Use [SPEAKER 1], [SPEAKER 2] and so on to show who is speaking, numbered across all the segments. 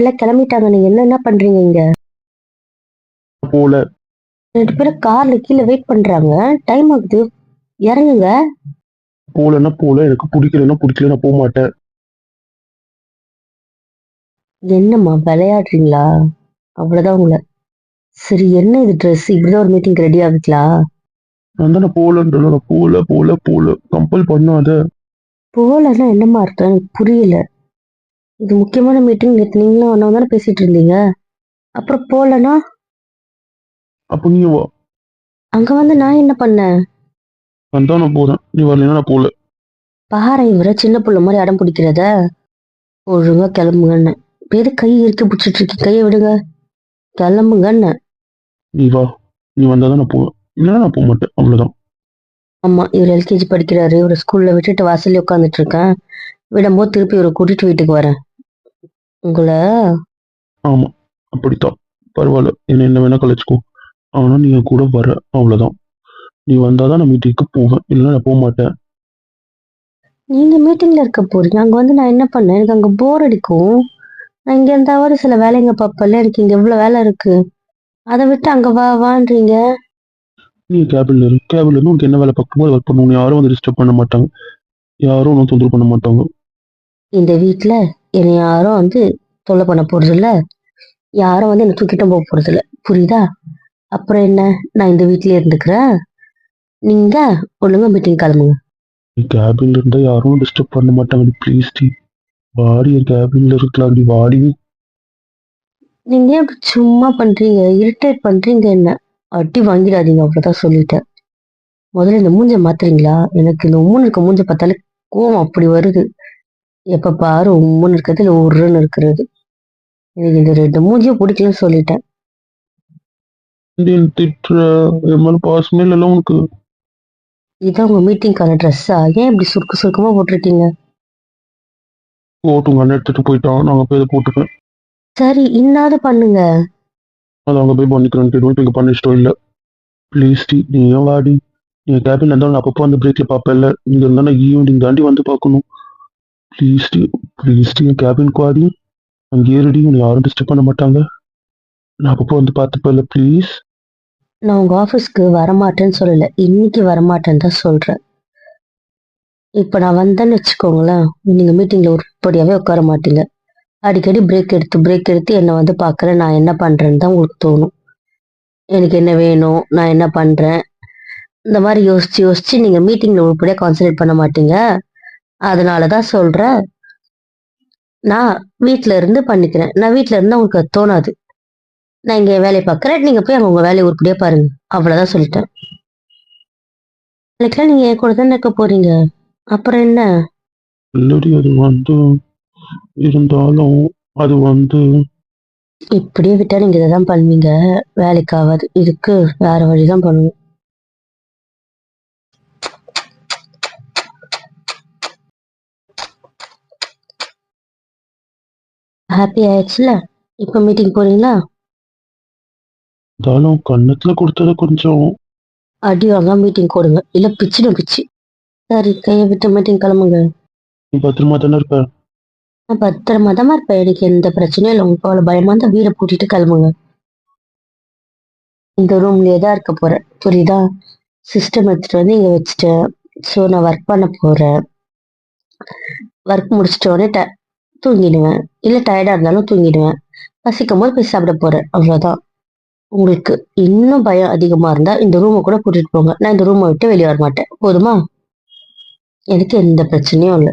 [SPEAKER 1] எல்லாம் கிளம்பிட்டாங்க. நீங்க என்ன என்ன பண்றீங்க இங்க?
[SPEAKER 2] போல.
[SPEAKER 1] ரெண்டு பேரும் கார்ல கீழே வெயிட் பண்றாங்க. டைம் ஆகுது. இறங்குங்க.
[SPEAKER 2] போலன்னா போல. எனக்கு பிடிக்கலன்னா பிடிக்கல. நான் போக மாட்டேன்.
[SPEAKER 1] என்னம்மா விளையாடுறீங்களா? அவ்வளவுதான் உங்களை. சரி என்ன இது ட்ரெஸ் இப்படிதான் ஒரு மீட்டிங் ரெடி ஆகுங்களா
[SPEAKER 2] நான் தானே போலன்றல போல போல போல. கம்பல் பண்ணாத.
[SPEAKER 1] போலன்னா என்னம்மா அர்த்தம்? எனக்கு புரியல. இது முக்கியமான மீட்டிங் நேற்று நீங்களும் ஒன்றா தானே பேசிட்டு இருந்தீங்க. அப்புறம் போலன்னா
[SPEAKER 2] அப்ப நீ வா
[SPEAKER 1] அங்க வந்து நான் என்ன பண்ணேன்?
[SPEAKER 2] நான் தான் நான் போறேன். நீ வரலைன்னா நான் போல.
[SPEAKER 1] பாறை இவரை சின்ன புள்ள மாதிரி அடம் பிடிக்கிறத? ஒழுங்கா கிளம்புங்கன்னு எது கை இறுக்கி பிடிச்சிட்டு இருக்கீங்க? கையை விடுங்க. கிளம்புங்கன்னு
[SPEAKER 2] நீ வா. நீ வந்தாதான் நான் போவேன். இல்லைன்னா நான் போக மாட்டேன். அவ்வளவுதான்.
[SPEAKER 1] ஆமா இவர் எல்கேஜி படிக்கிறாரு. இவரை ஸ்கூல்ல விட்டுட்டு வாசல்ல உட்காந்துட்டு இருக்கேன். விடும்போது திருப்பி இவரை கூட்டிட்டு வீட்டுக்கு வரேன். உங்களை?
[SPEAKER 2] ஆமா அப்படித்தான். பரவாயில்ல என்ன என்ன வேணா கழிச்சுக்கோ ஆனா நீ என் கூட வர அவ்வளவுதான். நீ வந்தாதான் நான் மீட்டிங்க்கு போவேன் இல்லைன்னா நான் போக மாட்டேன்
[SPEAKER 1] நீங்க மீட்டிங்ல இருக்க போறீங்க. அங்க வந்து நான் என்ன பண்ணேன்? எனக்கு அங்க போர் அடிக்கும். நான் இங்க இருந்தாவது சில வேலைங்க பார்ப்பல எனக்கு இங்க எவ்வளவு வேலை இருக்கு. அதை விட்டு அங்க வா வான்றீங்க.
[SPEAKER 2] நீ கேபின்ல இரு. கேபின்ல இருந்து உனக்கு என்ன வேலை பார்க்கணுமோ அதை ஒர்க் பண்ணுவோம் யாரும் வந்து டிஸ்டர்ப் பண்ண மாட்டாங்க. யாரும் ஒன்றும் தொந்தரவு பண்ண மாட்டாங்க.
[SPEAKER 1] இந்த வீட்ல? என்னை யாரும் வந்து தொல்லை பண்ண போறது இல்ல யாரும் வந்து என்னை தூக்கிட்டும் போக போறது இல்ல புரியுதா? அப்புறம் என்ன? நான் இந்த வீட்லயே இருந்துக்கிறேன். நீங்க ஒழுங்கா மீட்டிங் கிளம்புங்க.
[SPEAKER 2] கேபின்ல இருந்தா யாரும் டிஸ்டர்ப் பண்ண மாட்டாங்க ப்ளீஸ் டி. வாடி என் கேபின்ல இருக்கலாம் டி வாடி.
[SPEAKER 1] நீங்க ஏன் இப்படி சும்மா பண்றீங்க? இரிட்டேட் பண்றீங்க என்ன? அடி வாங்கிடாதீங்க அவ்வளவுதான் சொல்லிட்டேன். முதல்ல இந்த மூஞ்ச மாத்துறீங்களா? எனக்கு இந்த உம்முன்னு இருக்க மூஞ்ச பார்த்தாலே கோவம் அப்படி வருது. எப்ப பாரு உம்முன்னு இருக்கிறது இல்ல உருன்னு இருக்கிறது. எனக்கு இந்த ரெண்டு மூஞ்சியும் பிடிக்கலன்னு சொல்லிட்டேன்.
[SPEAKER 2] திட்டுற? என் மேல பாசமே இல்லைல்ல உனக்கு?
[SPEAKER 1] இதான் உங்க ட்ரெஸ்ஸா ஏன் இப்படி சுருக்கு சுருக்கமா போட்டிருக்கீங்க?
[SPEAKER 2] ஓட்டு உங்க அண்ணன் எடுத்துட்டு போயிட்டான். நாங்க போய் இதை
[SPEAKER 1] சரி இன்னாவது பண்ணுங்க.
[SPEAKER 2] அதை அங்க போய் பண்ணிக்கிறேன் இப்போ இங்க பண்ண இஷ்டம் இல்லை. ப்ளீஸ் டி. நீ ஏன் வாடி? நீ கேபின்ல இருந்தாலும் நான் அப்பப்போ அந்த பிரேக்ல பார்ப்பேன்ல. இங்க இருந்தா நான் ஈவினிங் தாண்டி வந்து பார்க்கணும். ப்ளீஸ் டி ப்ளீஸ் என் கேபினுக்கு வாடி அங்கே ஏறடி உன்னை யாரும் டிஸ்டர்ப் பண்ண மாட்டாங்க. நான் அப்பப்போ வந்து பார்த்துப்பேன்ல ப்ளீஸ்
[SPEAKER 1] நான் உங்கள் ஆஃபீஸ்க்கு வரமாட்டேன்னு சொல்லல. இன்னைக்கு வரமாட்டேன்னு தான் சொல்கிறேன் இப்போ நான் வந்தேன்னு வச்சுக்கோங்களேன் நீங்கள் மீட்டிங்கில் உருப்படியாகவே உட்கார மாட்டீங்க. அடிக்கடி பிரேக் எடுத்து பிரேக் எடுத்து என்னை வந்து பார்க்குறேன் நான் என்ன பண்ணுறேன்னு தான் உங்களுக்கு தோணும். எனக்கு என்ன வேணும் நான் என்ன பண்ணுறேன் இந்த மாதிரி யோசிச்சு யோசிச்சு நீங்கள் மீட்டிங்கில் உருப்படியாக கான்சன்ட்ரேட் பண்ண மாட்டீங்க. அதனாலதான் சொல்றேன். நான் வீட்ல இருந்து பண்ணிக்கிறேன். நான் வீட்ல இருந்தா உங்களுக்கு அது தோணாது. நான் இங்க வேலையை பார்க்கறேன். நீங்க போய் அங்க உங்க வேலையை உருப்படியா பாருங்க. அவ்வளவுதான் சொல்லிட்டேன். நாளைக்கெல்லாம் நீங்க என் கூட தானே இருக்க போறீங்க? அப்புறம் என்ன?
[SPEAKER 2] இல்லடி அது வந்து இருந்தாலும் அது வந்து
[SPEAKER 1] இப்படியே விட்டா நீங்க இதை தான் பண்ணுவீங்க. வேலைக்கு ஆகாது இதுக்கு வேற வழிதான் பண்ணுவோம் ஹாப்பி ஆயிடுச்சுல? இப்ப மீட்டிங் போறீங்களா?
[SPEAKER 2] இருந்தாலும் கண்ணத்துல கொடுத்தத கொஞ்சம்.
[SPEAKER 1] அடி வாங்க மீட்டிங் போடுங்க இல்ல பிச்சுடும் பிச்சு. சரி கையை விட்டு மீட்டிங் கிளம்புங்க.
[SPEAKER 2] நீ பத்திரமா தானே இருப்ப?
[SPEAKER 1] நான் பத்திரமா தான் இருப்பேன். எனக்கு எந்த பிரச்சனையும் இல்லை. உங்களுக்கு அவ்வளவு பயமா இருந்தா வீடை பூட்டிட்டு கிளம்புங்க. இந்த ரூம்லயே தான் இருக்க போறேன் புரியுதா? சிஸ்டம் எடுத்துட்டு வந்து இங்க வச்சுட்டேன். ஸோ நான் ஒர்க் பண்ண போறேன். ஒர்க் முடிச்சிட்ட உடனே தூங்கிடுவேன். இல்ல டயர்டா இருந்தாலும் தூங்கிடுவேன். பசிக்கும் போது போய் சாப்பிட போறேன். அவ்வளவுதான். உங்களுக்கு இன்னும் பயம் அதிகமா இருந்தா இந்த ரூமை கூட கூட்டிட்டு போங்க. நான் இந்த ரூமை விட்டு வெளியே வர மாட்டேன் போதுமா? எனக்கு எந்த பிரச்சனையும் இல்லை.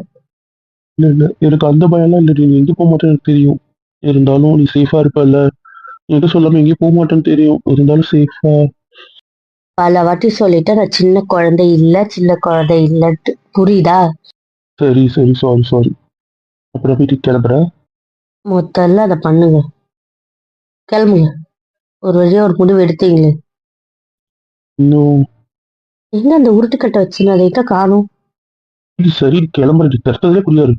[SPEAKER 2] இல்ல இல்ல. எனக்கு அந்த பயம்லாம் இல்லடி. நீ எங்க போக மாட்டேன்னு தெரியும். இருந்தாலும் நீ சேஃபா இருப்பல்ல. என்கிட்ட சொல்லாம எங்கேயும் போக மாட்டேன்னு தெரியும். இருந்தாலும் சேஃபா
[SPEAKER 1] பல வாட்டி சொல்லிட்டேன். நான் சின்ன குழந்தை இல்ல சின்ன குழந்தை இல்லன்ட்டு. புரியுதா?
[SPEAKER 2] சரி சரி. சாரி சாரி அப்புறம் வீட்டுக்கு கிளம்புறேன்.
[SPEAKER 1] முதல்ல அதை பண்ணுங்க. கிளம்புங்க. ஒரு வழியா ஒரு முடிவு எடுத்தீங்களே.
[SPEAKER 2] இன்னும்.
[SPEAKER 1] எங்க அந்த உருட்டுக்கட்டை வச்சுன்னு? அதை தான் காணும்?
[SPEAKER 2] இது சரி கிளம்புறது திறத்ததுலே புரியாது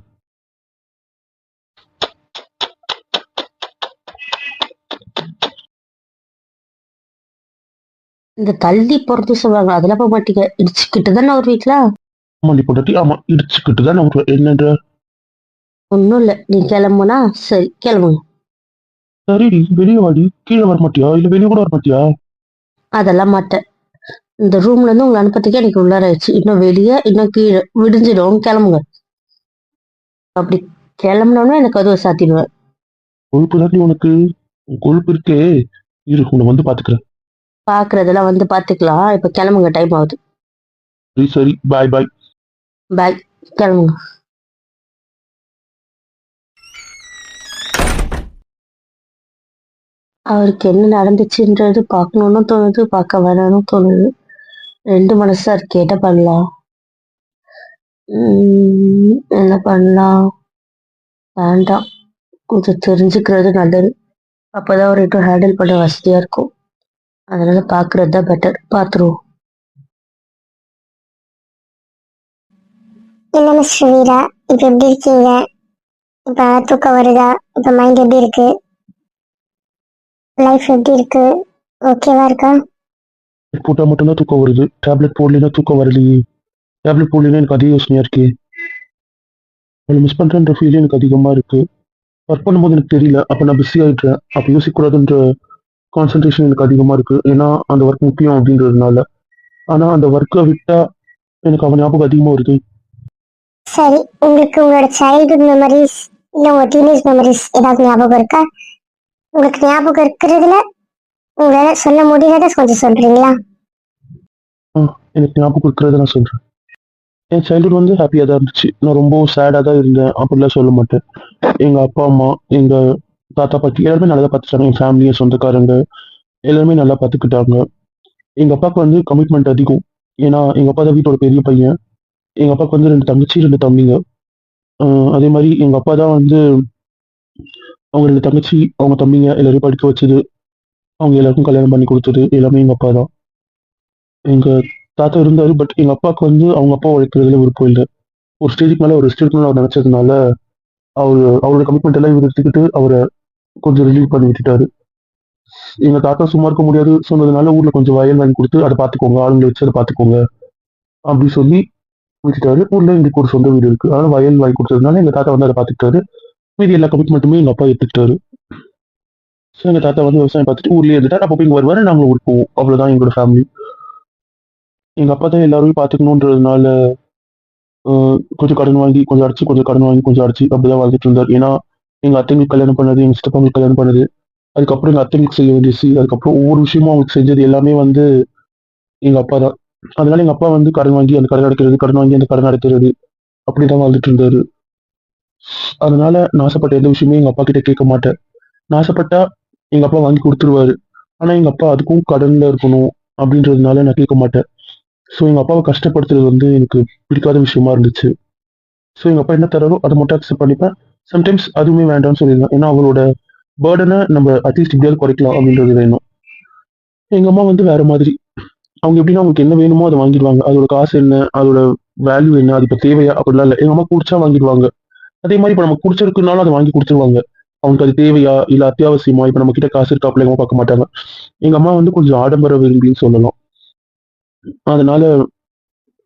[SPEAKER 1] இந்த தள்ளி போறது சொல்லுவாங்க அதெல்லாம் போக மாட்டீங்க. இடிச்சுக்கிட்டு தானே ஒரு வீட்டுல
[SPEAKER 2] ஆமா நீ பொண்டாட்டி ஆமா இடிச்சுக்கிட்டு தான் என்னன்ற
[SPEAKER 1] ஒன்றும் இல்லை நீ கிளம்புனா சரி கிளம்புங்க
[SPEAKER 2] சரிடி வெளியே வாடி. கீழே வர மாட்டியா? இல்ல வெளியே கூட வர மாட்டியா?
[SPEAKER 1] அதெல்லாம் மாட்டேன். இந்த ரூம்ல இருந்து உங்களை அனுப்பத்துக்கே எனக்கு உள்ளார ஆயிடுச்சு. இன்னும் வெளியே இன்னும் கீழே. விடிஞ்சிடும். கிளம்புங்க. அப்படி கிளம்புனோடனே எனக்கு கதவை சாத்திடுவேன்.
[SPEAKER 2] கொழுப்பு தாண்டி உனக்கு? உன் கொழுப்பு இருக்கே. இரு உன்னை வந்து பாத்துக்கிறேன்
[SPEAKER 1] பாக்குறதெல்லாம் வந்து பாத்துக்கலாம் இப்ப கிளம்புங்க. டைம் ஆகுது.
[SPEAKER 2] சரி சரி. பாய் பாய்
[SPEAKER 1] பாய் கிளம்புங்க. அவருக்கு என்ன நடந்துச்சுன்றது பார்க்கணும்னு தோணுது பார்க்க வேணாம்னு தோணுது. ரெண்டு மனசா இருக்கு என்ன பண்ணலாம்? உம், என்ன பண்ணலாம்? வேண்டாம். கொஞ்சம் தெரிஞ்சுக்கிறது நல்லது. அப்போதான் ஒரு இன்னும் ஹேண்டில் பண்ண வசதியா இருக்கும். அதனால பாக்குறது தான் பெட்டர் பார்த்துருவோம்.
[SPEAKER 3] என்ன மிஸ் இப்போ எப்படி இருக்கீங்க? இப்போ தூக்கம் வருதா? இப்போ மைண்ட் எப்படி இருக்கு? லைஃப் எப்படி இருக்கு? ஓகேவா இருக்கா?
[SPEAKER 2] போட்டா மட்டும்தான் தூக்கம் வருது. டேப்லெட் போடலைன்னா தூக்கம் வரலையே. டேப்லெட் போடலைன்னா எனக்கு அதே யோசனையா இருக்கு. அவளை மிஸ் பண்றேன்ற ஃபீல் எனக்கு அதிகமா இருக்கு. ஒர்க் பண்ணும்போது எனக்கு தெரியல. அப்ப நான் பிஸி ஆயிட்டேன். அப்ப யோசிக்கக்கூடாதுன்ற கான்சென்ட்ரேஷன் எனக்கு அதிகமா இருக்கு. ஏன்னா அந்த ஒர்க் முக்கியம் அப்படின்றதுனால. ஆனா அந்த ஒர்க்கை விட்டா எனக்கு அவன் ஞாபகம் அதிகமா வருது.
[SPEAKER 3] சரி உங்களுக்கு உங்களோட சைல்ட்ஹுட் மெமரிஸ் இல்ல உங்க டீனேஜ் மெமரிஸ் ஏதாவது ஞாபகம் இருக்கா? உங்களுக்கு ஞாபகம் இருக்கிறதுல உங்களால சொல்ல முடியாத கொஞ்சம் சொல்றீங்களா?
[SPEAKER 2] எனக்கு ஞாபகம் இருக்கிறத நான் சொல்றேன். என் சைல்ட்ஹுட் வந்து ஹாப்பியாக தான் இருந்துச்சு. நான் ரொம்ப சேடாக தான் இருந்தேன். அப்படிலாம் சொல்ல மாட்டேன். எங்கள் அப்பா அம்மா எங்கள் தாத்தா பாட்டி எல்லாருமே நல்லா பார்த்துட்டாங்க. என் ஃபேமிலியை சொந்தக்காரங்க எல்லாருமே நல்லா பார்த்துக்கிட்டாங்க. எங்கள் அப்பாவுக்கு வந்து கமிட்மெண்ட் அதிகம். ஏன்னா எங்கள் அப்பா தான் வீட்டோட பெரிய பையன். எங்கள் அப்பாவுக்கு வந்து ரெண்டு தங்கச்சி ரெண்டு தம்பிங்க. அதே மாதிரி எங்கள் அப்பா தான் வந்து அவங்க ரெண்டு தங்கச்சி அவங்க தம்பிங்க எல்லாரையும் படிக்க வச்சது அவங்க எல்லாருக்கும் கல்யாணம் பண்ணி கொடுத்தது எல்லாமே எங்கள் அப்பா தான் எங்கள் தாத்தா இருந்தார் பட் எங்கள் அப்பாவுக்கு வந்து அவங்க அப்பா உழைக்கிறதுல விருப்பம் இல்லை. ஒரு ஸ்டேஜுக்கு மேலே ஒரு ஸ்டேஜ் மேலே அவர் நினச்சதுனால அவர் அவரோட கமிட்மெண்ட் எல்லாம் இவர் எடுத்துக்கிட்டு அவரை கொஞ்சம் ரிலீவ் பண்ணி விட்டுட்டாரு. எங்கள் தாத்தா சும்மா இருக்க முடியாது சொன்னதுனால ஊரில் கொஞ்சம் வயல் வாங்கி கொடுத்து அதை பார்த்துக்கோங்க ஆளுங்களை வச்சு அதை பார்த்துக்கோங்க அப்படி சொல்லி விட்டுட்டாரு. ஊரில் எங்களுக்கு ஒரு சொந்த வீடு இருக்குது அதனால் வயல் வாங்கி கொடுத்ததுனால எங்கள் தாத்தா வந்து அதை பார்த்துக்கிட்டாரு. மீதி எல்லா கமிட்மெண்ட்டுமே எங்கள் அப்பா எடுத்துட்டாரு ஸோ எங்கள் தாத்தா வந்து விவசாயம் பார்த்துட்டு ஊர்லேயே இருந்துட்டார். அப்போ இங்கே வருவாரு நாங்கள் ஊருக்கு போவோம். அவ்வளோதான் எங்களோட ஃபேமிலி எங்கள் அப்பா தான் எல்லாரும் பார்த்துக்கணுன்றதுனால கொஞ்சம் கடன் வாங்கி கொஞ்சம் அடிச்சு கொஞ்சம் கடன் வாங்கி கொஞ்சம் அடிச்சு அப்படிதான் வாழ்ந்துட்டு இருந்தார். ஏன்னா எங்கள் அத்தைங்களுக்கு கல்யாணம் பண்ணது எங்கள் சித்தப்பாங்களுக்கு கல்யாணம் பண்ணது. அதுக்கப்புறம் எங்கள் அத்தைங்களுக்கு செய்ய வேண்டிய சி அதுக்கப்புறம் ஒவ்வொரு விஷயமும் அவங்களுக்கு செஞ்சது எல்லாமே வந்து எங்கள் அப்பா தான். அதனால எங்கள் அப்பா வந்து கடன் வாங்கி அந்த கடன் அடைக்கிறது கடன் வாங்கி அந்த கடன் அடைக்கிறது அப்படிதான் வாழ்ந்துட்டு இருந்தாரு. அதனால நான் ஆசைப்பட்ட எந்த விஷயமே எங்க அப்பா கிட்ட கேட்க மாட்டேன். நான் ஆசைப்பட்டா எங்க அப்பா வாங்கி கொடுத்துருவாரு. ஆனா எங்க அப்பா அதுக்கும் கடன்ல இருக்கணும் அப்படின்றதுனால நான் கேட்க மாட்டேன். ஸோ எங்க அப்பாவை கஷ்டப்படுத்துறது வந்து எனக்கு பிடிக்காத விஷயமா இருந்துச்சு. ஸோ எங்க அப்பா என்ன தராரோ அதை மட்டும் அக்செப்ட் பண்ணிப்பேன். சம்டைம்ஸ் அதுவுமே வேண்டாம்னு சொல்லிடுவேன். ஏன்னா அவரோட பேர்டனை நம்ம அட்லீஸ்ட் இப்படியாவது குறைக்கலாம் அப்படின்றது வேணும். எங்க அம்மா வந்து வேற மாதிரி. அவங்க எப்படின்னா அவங்களுக்கு என்ன வேணுமோ அதை வாங்கிடுவாங்க. அதோட காசு என்ன? அதோட வேல்யூ என்ன? அது இப்போ தேவையா? அப்படிலாம் இல்லை. எங்க அம்மா குடிச்சா வாங்கிடுவாங்க. அதே மாதிரி இப்போ நம்ம குடிச்சிருக்குனாலும் அதை வாங்கி கொடுத்துருவாங்க அவங்களுக்கு அது தேவையா? இல்ல அத்தியாவசியமா? இப்போ நம்ம கிட்ட காசு இருக்கா? பிள்ளைங்க பார்க்க மாட்டாங்க. எங்க அம்மா வந்து கொஞ்சம் ஆடம்பர விரும்பின்னு சொல்லலாம். அதனால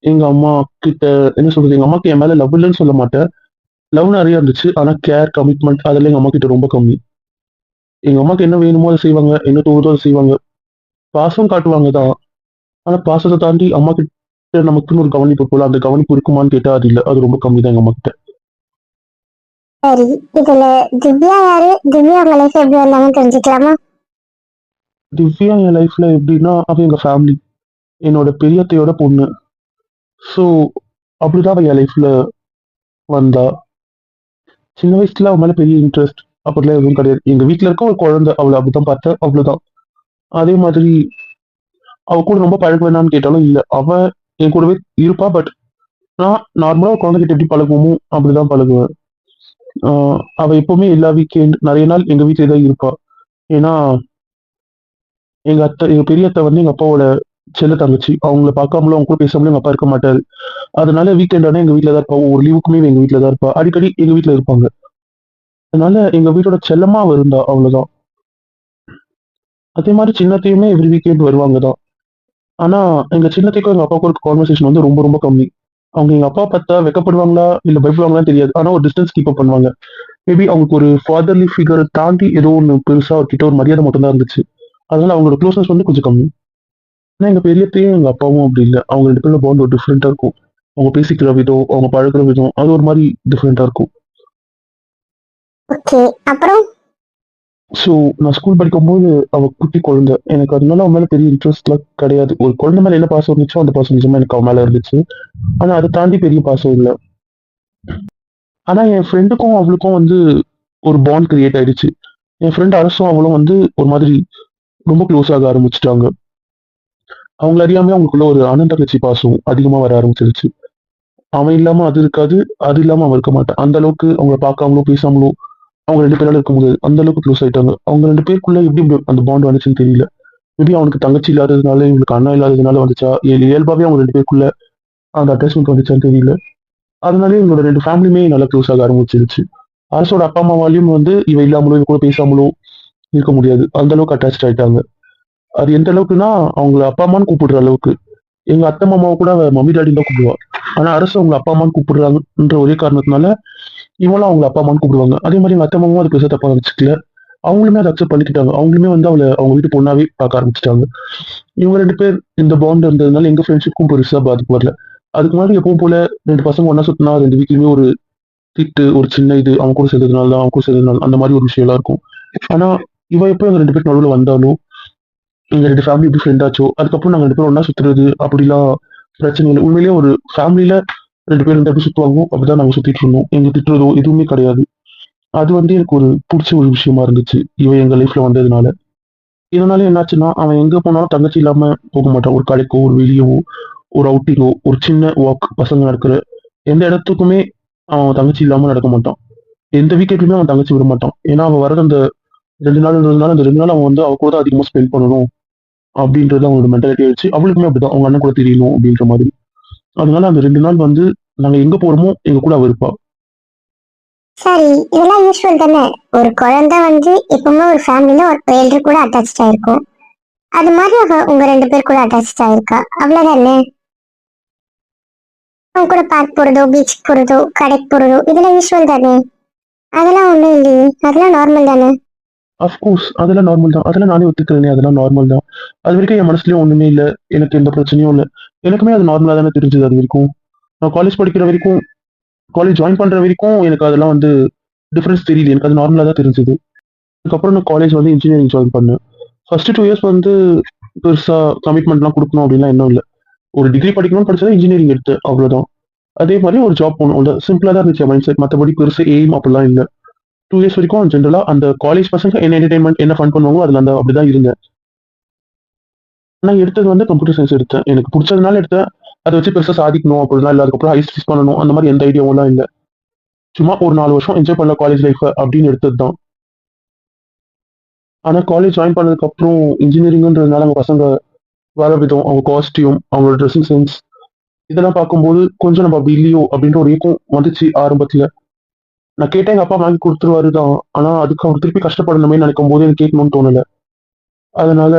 [SPEAKER 2] எங்க அம்மா கிட்ட என்ன சொல்றது? எங்க அம்மாக்கு என் மேல லவ் இல்லைன்னு சொல்ல மாட்டேன். லவ் நிறைய இருந்துச்சு. ஆனா கேர் கமிட்மெண்ட் அதெல்லாம் எங்க அம்மா கிட்ட ரொம்ப கம்மி. எங்க அம்மாக்கு என்ன வேணுமோ அதை செய்வாங்க. என்ன தோணுதோ அதை செய்வாங்க. பாசம் காட்டுவாங்க தான். ஆனா பாசத்தை தாண்டி அம்மா கிட்ட நமக்குன்னு ஒரு கவனிப்பு போல அந்த கவனிப்பு இருக்குமான்னு கேட்டா அது இல்லை. அது ரொம்ப கம்மி தான் எங்க அம்மா கிட்ட.
[SPEAKER 3] சரி இதுல திவ்யா யாரு? திவ்யா உங்க லைஃப் எப்படி வந்தாங்கன்னு தெரிஞ்சுக்கலாமா?
[SPEAKER 2] திவ்யா என் லைஃப்ல எப்படின்னா அவ எங்க ஃபேமிலி என்னோட பெரியத்தையோட பொண்ணு. ஸோ அப்படிதான் அவள் என் லைஃப்ல வந்தா. சின்ன வயசுல அவன் மேல பெரிய இன்ட்ரெஸ்ட் அப்படிலாம் எதுவும் கிடையாது. எங்க வீட்டுல இருக்க ஒரு குழந்தை அவளை அப்படிதான் பார்த்தேன் அவ்வளவுதான். அதே மாதிரி அவ கூட ரொம்ப பழக வேணாம்னு கேட்டாலும் இல்ல. அவ என் கூடவே இருப்பா பட் நான் நார்மலா ஒரு குழந்தைகிட்ட எப்படி பழகுவோமோ அப்படிதான் பழகுவேன். அவ எப்பவுமே எல்லா வீக்கெண்ட் நிறைய நாள் எங்க வீட்லயே தான் இருப்பா. ஏன்னா எங்க அத்தை எங்க பெரிய அத்தை வந்து எங்க அப்பாவோட செல்ல தங்கச்சி. அவங்கள பார்க்காமலும் அவங்க கூட பேசாமலும் எங்க அப்பா இருக்க மாட்டாரு. அதனால வீக்கெண்ட் ஆனா எங்க வீட்ல தான் இருப்பா. ஒரு லீவுக்குமே எங்க வீட்ல தான் இருப்பா. அடிக்கடி எங்க வீட்ல இருப்பாங்க. அதனால எங்க வீட்டோட செல்லமா அவ இருந்தா அவ்வளவுதான். அதே மாதிரி சின்னத்தையுமே எவ்ரி வீக்கெண்ட் வருவாங்க தான். ஆனா எங்க சின்னத்தைக்கும் எங்க அப்பாவுக்கும் இருக்க கான்வர்சேஷன் வந்து ரொம்ப ரொம்ப கம்மி. அவங்க எங்க அப்பா பார்த்தா வெக்கப்படுவாங்களா? இல்ல பயப்படுவாங்களா தெரியாது. ஆனா ஒரு டிஸ்டன்ஸ் கீப் அப் பண்ணுவாங்க. மேபி அவங்களுக்கு ஒரு ஃபாதர்லி ஃபிகரை தாண்டி ஏதோ ஒன்று பெருசா அவர்கிட்ட ஒரு மரியாதை மட்டும் தான் இருந்துச்சு. அதனால அவங்களோட க்ளோஸ்னஸ் வந்து கொஞ்சம் கம்மி. ஆனா எங்க பெரியத்தையும் எங்க அப்பாவும் அப்படி இல்லை. அவங்க ரெண்டு பேரும் பாண்ட் ஒரு டிஃப்ரெண்டா இருக்கும். அவங்க பேசிக்கிற விதம் அவங்க பழகுற விதம் அது ஒரு மாதிரி டிஃப்ரெண்டா இருக்கும்.
[SPEAKER 3] ஓகே அப்புறம்?
[SPEAKER 2] ஸோ நான் ஸ்கூல் படிக்கும்போது அவ குட்டி குழந்தை. எனக்கு அதனால அவன் மேல பெரிய இன்ட்ரெஸ்ட்லாம் கிடையாது. ஒரு குழந்தை மேல என்ன பாசம் இருந்துச்சோ அந்த பாசம் நிஜமா எனக்கு அவன் மேல இருந்துச்சு. ஆனா அதை தாண்டி பெரிய பாசம் இல்லை. ஆனா என் ஃப்ரெண்டுக்கும் அவளுக்கும் வந்து ஒரு பாண்ட் கிரியேட் ஆயிடுச்சு. என் ஃப்ரெண்ட் அரசும் அவளும் வந்து ஒரு மாதிரி ரொம்ப க்ளோஸ் ஆக ஆரம்பிச்சிட்டாங்க. அவங்கள அறியாமே அவங்களுக்குள்ள ஒரு அனந்த கட்சி பாசம் அதிகமா வர ஆரம்பிச்சிருச்சு. அவன் இல்லாம அது இருக்காது அது இல்லாம அவன் இருக்க மாட்டான். அந்த அளவுக்கு அவங்கள பார்க்காமலோ பேசாமலோ அவங்க ரெண்டு பேரால இருக்கும்போது அந்த அளவுக்கு க்ளோஸ் ஆயிட்டாங்க. அவங்க ரெண்டு பேருக்குள்ள எப்படி அந்த பாண்ட் வந்துச்சுன்னு தெரியல. மேபி அவனுக்கு தங்கச்சி இல்லாததுனால இவனுக்கு அண்ணா இல்லாததுனால வந்துச்சா? இல்ல இயல்பாவே அவங்க ரெண்டு பேருக்குள்ள அந்த அட்டாச்மெண்ட் வந்துச்சான்னு தெரியல. அதனாலே இவங்களோட ரெண்டு ஃபேமிலியுமே நல்லா க்ளோஸ் ஆக ஆரம்பிச்சிருச்சு. அரசோட அப்பா அம்மாவாலையும் வந்து இவ இல்லாமலோ இவ கூட பேசாமலோ இருக்க முடியாது. அந்த அளவுக்கு அட்டாச் ஆயிட்டாங்க. அது எந்த அளவுக்குன்னா அவங்கள அப்பா அம்மான்னு கூப்பிடுற அளவுக்கு. எங்க அத்தை மாமாவை கூட மம்மி டாடி தான் கூப்பிடுவா. ஆனா அரசு அவங்க அப்பா அம்மான்னு கூப்பிடுறாங்கன்ற ஒரே காரணத்தினால இவங்களும் அவங்க அப்பா அம்மான்னு கூப்பிடுவாங்க. அதே மாதிரி எங்க அத்தை மாமாவும் அது பெருசாக தப்பா நினைச்சுக்கல. அவங்களுமே அதை அக்செப்ட் பண்ணிக்கிட்டாங்க. அவங்களுமே வந்து அவளை அவங்க வீட்டு பொண்ணாவே பார்க்க ஆரம்பிச்சிட்டாங்க. இவங்க ரெண்டு பேர் இந்த பாண்ட் இருந்ததுனால எங்க ஃப்ரெண்ட்ஷிப்க்கும் பெருசா பாதிப்பு வரல. அதுக்கு முன்னாடி எப்பவும் போல ரெண்டு பசங்க ஒன்றா சுத்தினா ரெண்டு வீட்லயுமே ஒரு திட்டு ஒரு சின்ன இது அவங்க கூட சேர்ந்ததுனால தான் அவங்க கூட சேர்ந்ததுனால அந்த மாதிரி ஒரு விஷயம் எல்லாம் இருக்கும். ஆனா இவ எப்போ எங்க ரெண்டு பேர் நடுவில் வந்தாலும் எங்க ரெண்டு ஃபேமிலி எப்படி ஃப்ரெண்ட் ஆச்சோ அதுக்கப்புறம் நாங்க ரெண்டு பேரும் ஒன்றா சுத்துறது அப்படிலாம் பிரச்சனை இல்லை. உண்மையிலேயே ஒரு ஃபேமிலியில ரெண்டு பேரும் ரெண்டு எப்படி சுத்துவாங்க அப்படிதான் நாங்க சுத்திட்டு இருந்தோம். எங்க திட்டுறதோ எதுவுமே கிடையாது. அது வந்து எனக்கு ஒரு பிடிச்ச ஒரு விஷயமா இருந்துச்சு. இவன் எங்க லைஃப்ல வந்ததுனால. இதனால என்னாச்சுன்னா அவன் எங்க போனாலும் தங்கச்சி இல்லாம போக மாட்டான். ஒரு கடைக்கோ ஒரு வெளியவோ ஒரு அவுட்டிங்கோ ஒரு சின்ன வாக் பசங்க நடக்கிற எந்த இடத்துக்குமே அவன் தங்கச்சி இல்லாம நடக்க மாட்டான். எந்த வீக்கெண்ட்லயுமே அவன் தங்கச்சி விட மாட்டான். ஏன்னா அவன் வரது அந்த ரெண்டு நாள் ரெண்டு நாள் அந்த ரெண்டு நாள் அவன் வந்து அவ கூட தான் அதிகமா ஸ்பெண்ட் பண்ணணும். அப்படின்றது அவனோட மென்டாலிட்டி ஆயிடுச்சு. அவளுக்குமே அப்படிதான். அவங்க அண்ணன் கூட தெரியணும் அப்படின்ற மாதிரி. அதனால அந்த ரெண்டு நாள் வந்து நாங்க எங்க போறோமோ எங்க கூட அவ இருப்பா.
[SPEAKER 3] சரி இதெல்லாம் யூஸ்வல் தானே? ஒரு குழந்தை வந்து எப்பவுமே ஒரு ஃபேமிலில ஒரு எல்டர் கூட அட்டாச் ஆயிருக்கும். அது மாதிரி அவ உங்க ரெண்டு பேர் கூட அட்டாச் ஆயிருக்கா? அவ்வளவுதானே? அவங்க கூட பார்க் போறதோ பீச் போறதோ கடைக்கு போறதோ இதெல்லாம் யூஸ்வல் தானே? அதெல்லாம் ஒண்ணும் இல்லையே. அதெல்லாம் நார்மல் தானே?
[SPEAKER 2] அஃப்கோர்ஸ் அதெல்லாம் நார்மல் தான். அதெல்லாம் நானே ஒத்துக்கிறேனே அதெல்லாம் நார்மல் தான். அது வரைக்கும் என் மனசுலயும் ஒண்ணுமே இல்லை. எனக்கு எந்த பிரச்சனையும் இல்லை. எனக்குமே அது நார்மலாக தானே தெரிஞ்சது அது வரைக்கும். நான் காலேஜ் படிக்கிற வரைக்கும் காலேஜ் ஜாயின் பண்ணுற வரைக்கும் எனக்கு அதெல்லாம் வந்து டிஃப்ரென்ஸ் தெரியல. எனக்கு அது நார்மலாக தான் தெரிஞ்சது. அதுக்கப்புறம் நான் காலேஜ் வந்து இன்ஜினியரிங் ஜாயின் பண்ணேன். ஃபர்ஸ்ட் டூ இயர்ஸ் வந்து பெருசாக கமிட்மெண்ட்லாம் கொடுக்கணும் அப்படின்லாம் இன்னும் இல்லை. ஒரு டிகிரி படிக்கணும்னு படிச்சா இன்ஜினியரிங் எடுத்து அவ்வளோதான் அதே மாதிரி ஒரு ஜாப் போகணும். அவ்வளோ சிம்பிளாக தான் இருந்துச்சு மைண்ட் செட் மற்றபடி பெருசு எய்ம் அப்படிலாம் இல்லை. டூ இயர்ஸ் வரைக்கும் ஜென்ரலாக அந்த காலேஜ் பசங்க என்ன என்டர்டைன்மெண்ட் என்ன ஃபன் பண்ணுவாங்களோ அதில் அந்த அப்படிதான் இருந்தேன். நான் எடுத்தது வந்து கம்ப்யூட்டர் சயின்ஸ் எடுத்தேன். எனக்கு பிடிச்சதுனால எடுத்தேன். அதை வச்சு பெருசாக சாதிக்கணும் அப்படிலாம் இல்லை. அதுக்கப்புறம் ஹை ஸ்டிச் பண்ணணும். அந்த மாதிரி எந்த ஐடியாவும் இல்லை. சும்மா ஒரு நாலு வருஷம் என்ஜாய் பண்ணல காலேஜ் லைஃப் அப்படின்னு எடுத்தது தான். ஆனால் காலேஜ் ஜாயின் பண்ணதுக்கப்புறம் இன்ஜினியரிங்ன்றதுனால அவங்க பசங்க வர விதம் அவங்க காஸ்டியூம் அவங்களோட ட்ரெஸ்ஸிங் சென்ஸ் இதெல்லாம் பார்க்கும்போது கொஞ்சம் நம்ம அப்படி இல்லையோ அப்படின்ற ஒரு இயக்கம் வந்துச்சு ஆரம்பத்தில். நான் கேட்டேன் எங்கள் அப்பா வாங்கி கொடுத்துருவாரு தான். ஆனால் அதுக்கு அவர் திருப்பி கஷ்டப்படணுமே நினைக்கும் போது எனக்கு கேட்கணும்னு தோணலை. அதனால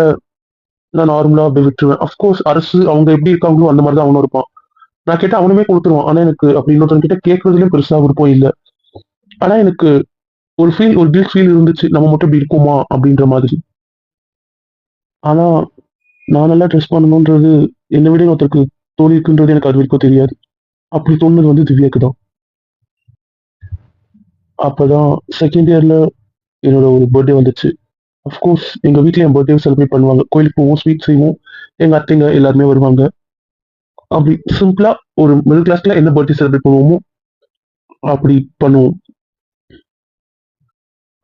[SPEAKER 2] நான் நார்மலா அப்படி விட்டுருவேன். அஃப்கோர்ஸ் அரசு அவங்க எப்படி இருக்காங்களோ அந்த மாதிரி தான் அவனும் இருப்பான். நான் கேட்டா அவனுமே கொடுத்துருவான். ஆனா எனக்கு அப்படி இன்னொருத்தன் கிட்ட கேட்கறதுலயும் பெருசா விருப்பம் இல்லை. ஆனா எனக்கு ஒரு ஃபீல் ஒரு கில்ட் ஃபீல் இருந்துச்சு. நம்ம மட்டும் இப்படி இருக்குமா அப்படின்ற மாதிரி. ஆனா நான் நல்லா ட்ரெஸ் பண்ணணுன்றது என்னை விட ஒருத்தருக்கு தோணி இருக்குன்றது எனக்கு அது வரைக்கும் தெரியாது. அப்படி தோணுது வந்து திவ்யாக்கு தான். அப்பதான் செகண்ட் இயர்ல என்னோட ஒரு பர்த்டே வந்துச்சு. அஃப்கோர்ஸ் எங்க வீட்ல என் பர்த்டே செலிப்ரேட் பண்ணுவாங்க. கோயிலுக்கு போவோம் ஸ்வீட் செய்வோம். எங்க அத்தைங்க எல்லாருமே வருவாங்க. அப்படி சிம்பிளா ஒரு மிடில் கிளாஸ்ல என்ன பர்த்டே செலிப்ரேட் பண்ணுவோமோ அப்படி பண்ணுவோம்.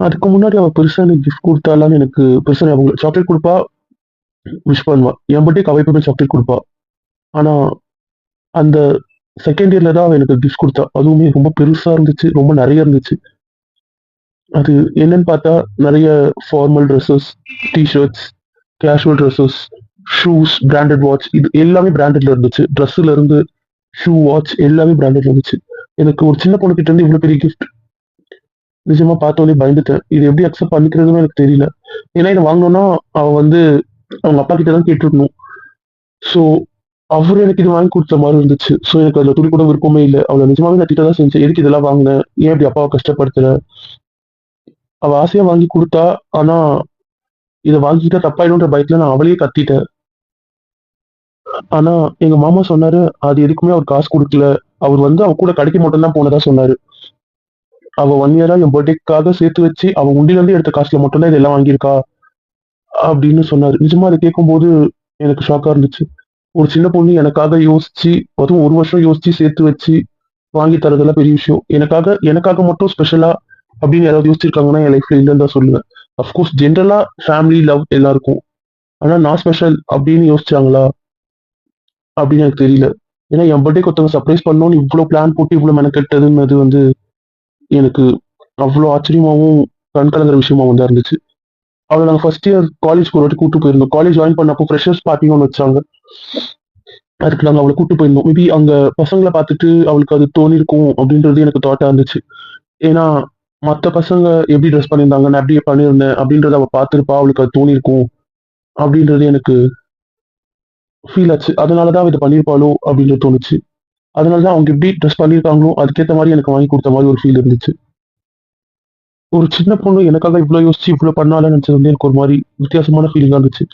[SPEAKER 2] அதுக்கு முன்னாடி அவ பெருசா எனக்கு கிஃப்ட் கொடுத்தாலான்னு எனக்கு பெருசா அவங்க சாக்லேட் கொடுப்பா விஷ் பண்ணுவா. என் பர்த்டேக்கு அவை எப்பவுமே சாக்லேட் கொடுப்பா. ஆனா அந்த செகண்ட் இயர்ல தான் அவ எனக்கு கிஃப்ட் கொடுத்தா. அதுவுமே ரொம்ப பெருசா இருந்துச்சு ரொம்ப நிறைய இருந்துச்சு. அது என்னன்னு பார்த்தா நிறைய formal dresses T-shirts casual dresses shoes branded watch இது எல்லாமே பிராண்டட்ல இருந்துச்சு. ட்ரெஸ்ஸுல இருந்து ஷூ வாட்ச் எல்லாமே பிராண்டட்ல இருந்துச்சு. எனக்கு ஒரு சின்ன பொண்ணு கிட்ட இருந்து இவ்வளோ பெரிய கிஃப்ட் நிஜமா பார்த்தோன்னே பயந்துட்டேன். இது எப்படி அக்செப்ட் பண்ணிக்கிறதுன்னு எனக்கு தெரியல. ஏன்னா இதை வாங்கணும்னா அவன் வந்து அவங்க அப்பா கிட்ட தான் கேட்டுருக்கணும். ஸோ அவரு எனக்கு இது வாங்கி கொடுத்த மாதிரி இருந்துச்சு. ஸோ எனக்கு அதில் துளி கூட விருப்பமே இல்லை. அவளை நிஜமாவே நான் திட்ட தான் செஞ்சேன். எதுக்கு இதெல்லாம் வாங்கினேன் ஏன் இப்படி அப்பாவை கஷ்டப்படுத்துற? அவ ஆசையா வாங்கி கொடுத்தா ஆனா இதை வாங்கிட்டா தப்பாயிடும்ன்ற பயத்துல நான் அவளையே கத்திட்டேன். ஆனா எங்க மாமா சொன்னாரு அது எதுக்குமே அவர் காசு கொடுக்கல. அவர் வந்து அவ கூட கடைக்கு மட்டும் தான் போனதா சொன்னாரு. அவ ஒன் இயரா என் பர்த்டேக்காக சேர்த்து வச்சு அவ உண்டில இருந்து எடுத்த காசுல மட்டும்தான் இதெல்லாம் வாங்கியிருக்கா அப்படின்னு சொன்னாரு. நிஜமா அதை கேட்கும்போது எனக்கு ஷாக்கா இருந்துச்சு. ஒரு சின்ன பொண்ணு எனக்காக யோசிச்சு அதுவும் ஒரு வருஷம் யோசிச்சு சேர்த்து வச்சு வாங்கி தரதெல்லாம் பெரிய விஷயம். எனக்காக எனக்காக மட்டும் ஸ்பெஷலா அப்படின்னு யாராவது யோசிச்சிருக்காங்கன்னா என் லைஃப்ல இல்லைன்னு தான் சொல்லுவேன். அஃப்கோர்ஸ் ஜென்ரலா ஃபேமிலி லவ் எல்லாருக்கும். ஆனா நான் ஸ்பெஷல் அப்படின்னு யோசிச்சாங்களா? அப்படின்னு எனக்கு தெரியல. ஏன்னா என் பர்த்டேக்கு ஒருத்தவங்க சர்ப்ரைஸ் பண்ணணும்னு இவ்வளோ பிளான் போட்டு இவ்வளோ மெனக்கெட்டதுன்னு வந்து எனக்கு அவ்வளோ ஆச்சரியமாகவும் கண் கலங்குற விஷயமாகவும் தான் இருந்துச்சு. அவளை நாங்கள் ஃபர்ஸ்ட் இயர் காலேஜ் ஒரு வாட்டி கூட்டு போயிருந்தோம். காலேஜ் ஜாயின் பண்ணப்போ ஃப்ரெஷர்ஸ் பார்ட்டின்னு ஒன்று வச்சாங்க. அதுக்கு நாங்கள் அவளை கூட்டு போயிருந்தோம். மேபி அங்கே பசங்களை பார்த்துட்டு அவளுக்கு அது தோணிருக்கும் அப்படின்றது எனக்கு தாட்டாக இருந்துச்சு. ஏன்னா மற்ற பசங்க எப்படி ட்ரெஸ் பண்ணியிருந்தாங்க நான் எப்படி பண்ணியிருந்தேன். அப்படின்றத அவள் பார்த்துருப்பா. அவளுக்கு அது தோணிருக்கும் அப்படின்றது எனக்கு ஃபீல் ஆச்சு. அதனால தான் அவ இதை பண்ணியிருப்பாளோ அப்படின்றது தோணுச்சு. அதனால தான் அவங்க எப்படி ட்ரெஸ் பண்ணியிருக்காங்களோ அதுக்கேற்ற மாதிரி எனக்கு வாங்கி கொடுத்த மாதிரி ஒரு ஃபீல் இருந்துச்சு. ஒரு சின்ன பொண்ணு எனக்காக இவ்வளோ யோசிச்சு இவ்வளோ பண்ணாலும் நினச்சது வந்து எனக்கு ஒரு மாதிரி வித்தியாசமான ஃபீலிங்காக இருந்துச்சு.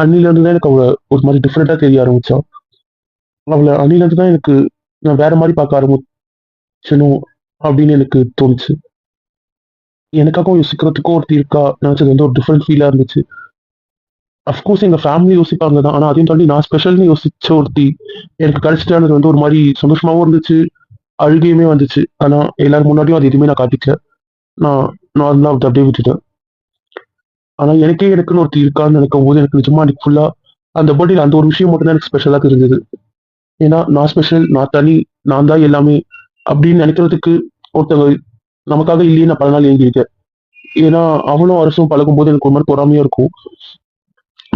[SPEAKER 2] அன்னிலேருந்து தான் எனக்கு அவளை ஒரு மாதிரி டிஃப்ரெண்ட்டாக தெரிய ஆரம்பிச்சா. அவளை அன்னிலேருந்து தான் எனக்கு நான் வேற மாதிரி பார்க்க ஆரம்பிச்சனும் அப்படின்னு எனக்கு தோணுச்சு. எனக்காகவும் யோசிக்கிறதுக்கும் ஒருத்தி இருக்கா? நினச்சது வந்து ஒரு டிஃப்ரெண்ட் ஃபீலாக இருந்துச்சு. அஃப்கோர்ஸ் எங்கள் ஃபேமிலி யோசிப்பாங்க தான். ஆனால் அதையும் தாண்டி நான் ஸ்பெஷல்னு யோசிச்ச ஒருத்தி எனக்கு கிடைச்சிட்டானது வந்து ஒரு மாதிரி சந்தோஷமாகவும் இருந்துச்சு. அழுகையுமே வந்துச்சு. ஆனால் எல்லாரும் முன்னாடியும் அது எதுவுமே நான் காட்டிக்கல. நான் நார்மலாக அதை அப்படியே விட்டுட்டேன். ஆனால் எனக்கே எனக்குன்னு ஒருத்தி இருக்கான்னு நினைக்கும் போது எனக்கு நிஜமா அன்னைக்கு ஃபுல்லாக அந்த பர்த்டேல அந்த ஒரு விஷயம் மட்டும் தான் எனக்கு ஸ்பெஷலாக தெரிஞ்சது. ஏன்னா நான் ஸ்பெஷல் நான் தனி நான் தான் எல்லாமே அப்படின்னு நினைக்கிறதுக்கு ஒருத்தவங்க நமக்காக இல்லையே நான் பல நாள் ஏங்கியிருக்கேன். ஏன்னா அவளும் அரசும் பழகும் போது எனக்கு ஒரு மாதிரி பொறாமையா இருக்கும்.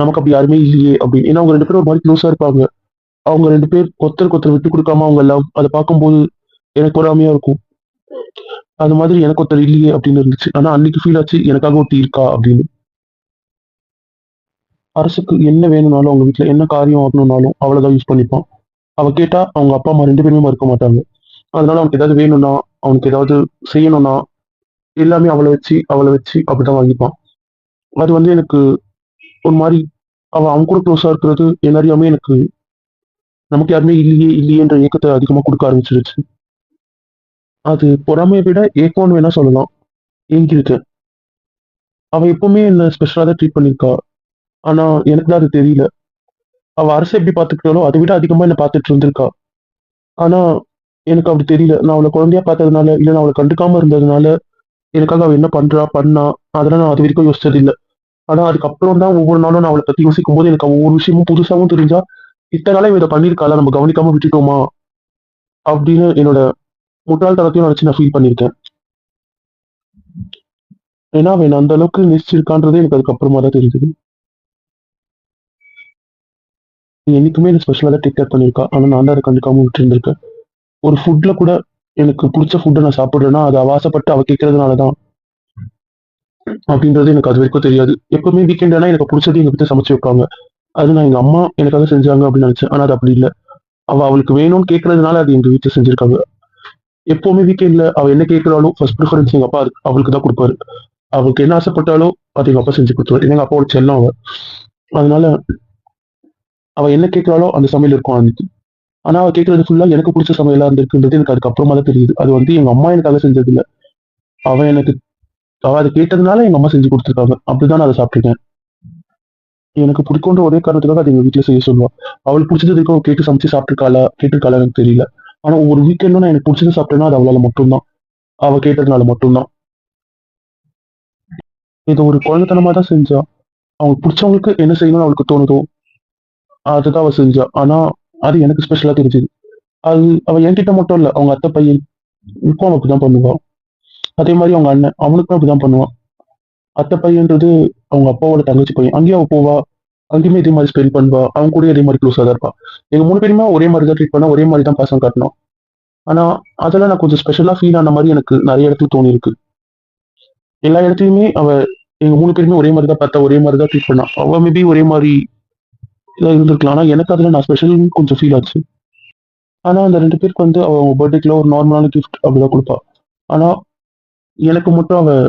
[SPEAKER 2] நமக்கு அப்படி யாருமே இல்லையே அப்படின்னு. ஏன்னா அவங்க ரெண்டு பேரும் ஒரு மாதிரி க்ளோஸா இருப்பாங்க. அவங்க ரெண்டு பேர் ஒருத்தருக்கு ஒருத்தர் விட்டு கொடுக்காம அவங்க எல்லாம் அதை பார்க்கும்போது எனக்கு பொறாமையா இருக்கும். அது மாதிரி எனக்கு ஒருத்தர் இல்லையே அப்படின்னு இருந்துச்சு. ஆனா அன்னைக்கு ஃபீல் ஆச்சு எனக்காக ஒருத்தி இருக்கா அப்படின்னு. அரசுக்கு என்ன வேணும்னாலும் அவங்க வீட்டுல என்ன காரியம் ஆகணும்னாலும் அவ்வளவுதான் யூஸ் பண்ணிப்பான். அவ கேட்டா அவங்க அப்பா அம்மா ரெண்டு பேருமே மறுக்க மாட்டாங்க. அதனால அவனுக்கு ஏதாவது வேணும்னா அவனுக்கு ஏதாவது செய்யணும்னா எல்லாமே அவளை வச்சு அவளை வச்சு அப்படிதான் வாங்கிப்பான். அது வந்து எனக்கு ஒரு மாதிரி அவ அவன் கூட க்ளோஸா இருக்கிறது எல்லாரையுமே எனக்கு நமக்கு யாருமே இல்லையே இல்லையேன்ற ஏக்கத்தை அதிகமாக கொடுக்க ஆரம்பிச்சிருச்சு. அது பொறாமையை விட ஏக்கம்னு வேணா சொல்லலாம். ஏங்கியிருக்கேன் அவ எப்பவுமே என்ன ஸ்பெஷலாக தான் ட்ரீட் பண்ணியிருக்கா ஆனால் எனக்கு தான் அது தெரியல. அவள் அரசு எப்படி பார்த்துக்கிட்டாலோ அதை விட அதிகமாக என்ன பார்த்துட்டு இருந்திருக்கா. ஆனால் எனக்கு அப்படி தெரியல. நான் அவளை குழந்தையா பார்த்ததுனால இல்லை நான் அவளை கண்டுக்காம இருந்ததுனால எனக்காக அவள் என்ன பண்றா பண்ணா அதெல்லாம் நான் அது வரைக்கும் யோசிச்சது இல்லை ஆனா அதுக்கப்புறம் தான் ஒவ்வொரு நாளும் நான் அவளை பத்தி யோசிக்கும் போது எனக்கு ஒவ்வொரு விஷயமும் புதுசாகவும் தெரிஞ்சா இத்தனை நாளா இதை பண்ணியிருக்காளா நம்ம கவனிக்காம விட்டுட்டோமா? அப்படின்னு என்னோட முட்டாள்தனத்தையும் நினைச்சு நான் ஃபீல் பண்ணியிருக்கேன். ஏன்னா அவன் அந்த அளவுக்கு நேசிச்சிருக்கான்றது எனக்கு அதுக்கப்புறமா தான் தெரிஞ்சது. என்னைக்குமே என்ன ஸ்பெஷலாக தான் டேக் கேர் பண்ணியிருக்கா. ஆனால் நான் தான் அதை கண்டுக்காம விட்டுருந்துருக்கேன். ஒரு ஃபுட்ல கூட எனக்கு பிடிச்ச ஃபுட்டை நான் சாப்பிட்றேன்னா அது அவாசப்பட்டு அவ கேட்கறதுனால தான் அப்படின்றது எனக்கு அது வரைக்கும் தெரியாது. எப்பவுமே வீக்கெண்ட்னா எனக்கு பிடிச்சது எங்க வீட்டில் சமைச்சு வைப்பாங்க. அது நான் எங்க அம்மா எனக்காக செஞ்சாங்க அப்படின்னு நினைச்சேன். ஆனா அது அப்படி இல்லை. அவ அவளுக்கு வேணும்னு கேட்கறதுனால அது எங்க வீட்டில் செஞ்சிருக்காங்க. எப்பவுமே வீக்கெண்ட்ல அவ என்ன கேட்கிறாலும் ஃபர்ஸ்ட் ப்ரிஃபரன்ஸ் எங்க அப்பா அவளுக்கு தான் கொடுப்பாரு. அவளுக்கு என்ன ஆசைப்பட்டாலோ அது எங்க அப்பா செஞ்சு கொடுத்துருவாரு. எங்க அப்பாவோட செல்லம் அவ. அதனால அவ என்ன கேட்கிறாளோ அந்த சமையல் இருக்கும் அன்னைக்கு. ஆனா அவ கேட்கறது ஃபுல்லா எனக்கு பிடிச்ச சமையலா இருந்திருக்குன்றது எனக்கு அதுக்கப்புறமா தான் தெரியுது. அது வந்து எங்க அம்மா எனக்காக செஞ்சது இல்ல அவ எனக்கு அவ அதை கேட்டதுனால எங்க அம்மா செஞ்சு கொடுத்துருக்காங்க. அப்படிதான் நான் அதை சாப்பிட்டுருக்கேன். எனக்கு பிடிக்குன்ற ஒரே காரணத்துக்காக அது எங்க வீட்டுல செய்ய சொல்லுவான் அவளுக்கு பிடிச்சது வரைக்கும் கேட்டு சமைச்சு சாப்பிட்டுருக்காளா கேட்டிருக்காளா எனக்கு தெரியல. ஆனா ஒரு வீக்கெண்டும் நான் எனக்கு பிடிச்சது சாப்பிட்டேன்னா அது அவளால மட்டும்தான். அவ கேட்டதுனால மட்டும்தான். இது ஒரு குழந்தைத்தனமா தான் செஞ்சா. அவங்களுக்கு பிடிச்சவங்களுக்கு என்ன செய்யணும்னு அவளுக்கு தோணுதோ அதுதான் அவ செஞ்சா. ஆனா அது எனக்கு ஸ்பெஷலாக தெரிஞ்சுது. அது அவள் என்கிட்ட மட்டும் இல்லை அவங்க அத்தை பையன் இப்போ அவன் அப்படிதான் பண்ணுவான் அதே மாதிரி அவங்க அண்ணன் அவனுக்கும் அப்படிதான் பண்ணுவான் அத்தை பையன்றது அவங்க அப்பாவோட தங்கச்சி பையன். அங்கேயும் அவள் போவா அங்கேயுமே இதே மாதிரி ஸ்பெண்ட் பண்ணுவா. அவங்க கூட இதே மாதிரி க்ளோஸாக தான் இருப்பா. எங்கள் மூணு பேருமே ஒரே மாதிரி தான் ட்ரீட் பண்ணா ஒரே மாதிரி தான் பாசம் காட்டணும். ஆனால் அதெல்லாம் நான் கொஞ்சம் ஸ்பெஷலாக ஃபீல் ஆன மாதிரி எனக்கு நிறைய இடத்துல தோணியிருக்கு. எல்லா இடத்துலையுமே அவள் எங்கள் மூணு பேருமே ஒரே மாதிரி தான் பார்த்தா ஒரே மாதிரி தான் ட்ரீட் பண்ணா. அவள் மேபி ஒரே மாதிரி இதாக இருந்திருக்கலாம். ஆனால் எனக்கு அதில் நான் ஸ்பெஷல்னு கொஞ்சம் ஃபீல் ஆச்சு. ஆனால் அந்த ரெண்டு பேருக்கு வந்து அவங்க பர்த்டேக்குள்ள ஒரு நார்மலான கிஃப்ட் அப்படிதான் கொடுப்பா. ஆனால் எனக்கு மட்டும் அவள்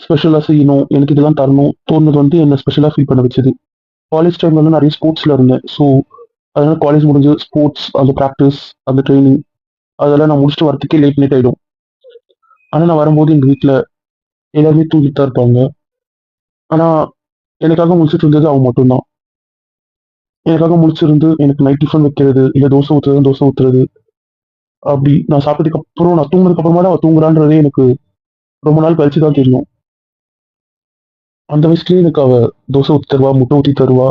[SPEAKER 2] ஸ்பெஷலாக செய்யணும் எனக்கு இதெல்லாம் தரணும் தோணுது வந்து என்னை ஸ்பெஷலாக ஃபீல் பண்ண வச்சது. காலேஜ் டைம்ல வந்து நிறைய ஸ்போர்ட்ஸில் இருந்தேன். ஸோ அதனால காலேஜ் முடிஞ்சு ஸ்போர்ட்ஸ் அந்த ப்ராக்டிஸ் அந்த ட்ரைனிங் அதெல்லாம் நான் முடிச்சுட்டு வரதுக்கே லேட் நைட் ஆகிடும் ஆனால் நான் வரும்போது எங்கள் வீட்டில் எல்லாருமே தூங்கிட்டு தான் இருப்பாங்க. ஆனால் எனக்காக முடிச்சிட்டு இருந்தது அவங்க மட்டும்தான். எனக்காக முடிச்சிருந்து எனக்கு நைட் டிஃபன் வைக்கிறது இல்லை தோசை ஊற்றுறது தோசை ஊற்றுறது அப்படி நான் சாப்பிட்டதுக்கு அப்புறம் நான் தூங்குறதுக்கு அப்புறமா தான் அவள் தூங்குறான்றதே எனக்கு ரொம்ப நாள் கழிச்சு தான் தெரியும். அந்த வயசுலேயே எனக்கு அவ தோசை ஊற்றி தருவா முட்டை ஊற்றி தருவா.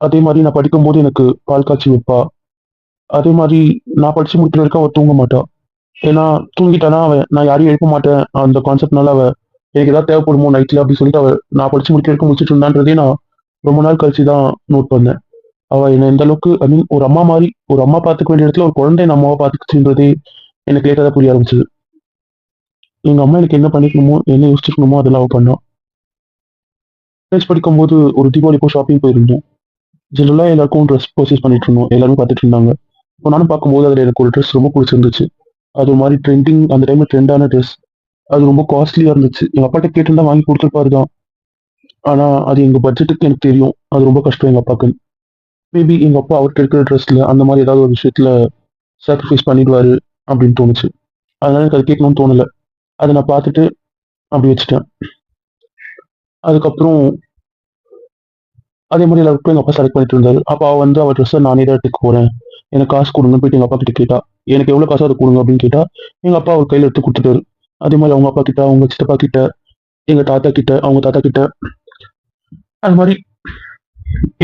[SPEAKER 2] அதே மாதிரி நான் படிக்கும்போது எனக்கு பால் காய்ச்சி வைப்பா. அதே மாதிரி நான் படிச்சு முடிக்கிற வரைக்கும் அவள் தூங்க மாட்டா. ஏன்னா தூங்கிட்டானா அவன் நான் யாரையும் எழுப்ப மாட்டேன். அந்த கான்செப்ட்னால அவள் எனக்கு ஏதாவது தேவைப்படுமோ நைட்ல அப்படி சொல்லிட்டு அவள் நான் படிச்சு முடிக்கிற வரைக்கும் முடிச்சிட்டு இருந்தான்றதே நான் ரொம்ப நாள் கழிச்சு தான் நோட் பண்ணேன். அவ என்ன எந்த அளவுக்கு ஐ மீன் ஒரு அம்மா மாதிரி ஒரு அம்மா பார்த்துக்க வேண்டிய இடத்துல ஒரு குழந்தை என் அம்மாவை பார்த்துக்குச்சுன்றதே எனக்கு லேட்டாக தான் புரிய ஆரம்பிச்சது. எங்க அம்மா எனக்கு என்ன பண்ணிக்கணுமோ என்ன யோசிச்சுக்கணுமோ அதெல்லாம் அவ பண்ணா. காலேஜ் படிக்கும்போது ஒரு தீபாவளிக்கும் ஷாப்பிங் போயிருந்தோம். ஜெனரலாக எல்லாருக்கும் ட்ரெஸ் பர்ச்சேஸ் பண்ணிட்டு இருந்தோம். எல்லாருமே பார்த்துட்டு இருந்தாங்க. இப்போ நானும் பார்க்கும்போது அதில் எனக்கு ஒரு ட்ரெஸ் ரொம்ப பிடிச்சிருந்துச்சு. அது ஒரு மாதிரி ட்ரெண்டிங் அந்த டைம்ல ட்ரெண்டான ட்ரெஸ் அது ரொம்ப காஸ்ட்லியாக இருந்துச்சு. எங்கள் அப்பாட்ட கேட்டிருந்தா வாங்கி கொடுத்துருப்பாரு தான். ஆனால் அது எங்கள் பட்ஜெட்டுக்கு எனக்கு தெரியும். அது ரொம்ப கஷ்டம் எங்கள் அப்பாக்குன்னு. மேபி எங்கள் அப்பா அவர்கிட்ட இருக்கிற ட்ரெஸ்ல அந்த மாதிரி ஏதாவது ஒரு விஷயத்துல சாக்ரிஃபைஸ் பண்ணிடுவாரு அப்படின்னு தோணுச்சு. அதனால எனக்கு அது கேட்கணும்னு தோணலை. அதை நான் பார்த்துட்டு அப்படி வச்சுட்டேன். அதுக்கப்புறம் அதே மாதிரி எல்லாருக்கும் எங்கள் அப்பா செலக்ட் பண்ணிட்டு இருந்தாரு. அப்போ அவ வந்து அவள் ட்ரெஸ்ஸை நானே தான் எடுத்துக்க போறேன். எனக்கு காசு கொடுங்கன்னு போயிட்டு எங்கள் அப்பா கிட்ட கேட்டா எனக்கு எவ்வளோ காசு அதை கொடுங்க? அப்படின்னு கேட்டா எங்கள் அப்பா அவர் கையில் எடுத்து கொடுத்துட்டாரு. அதே மாதிரி அவங்க அப்பா கிட்ட அவங்க சித்தப்பா கிட்ட எங்கள் தாத்தா கிட்ட அவங்க தாத்தா கிட்ட அது மாதிரி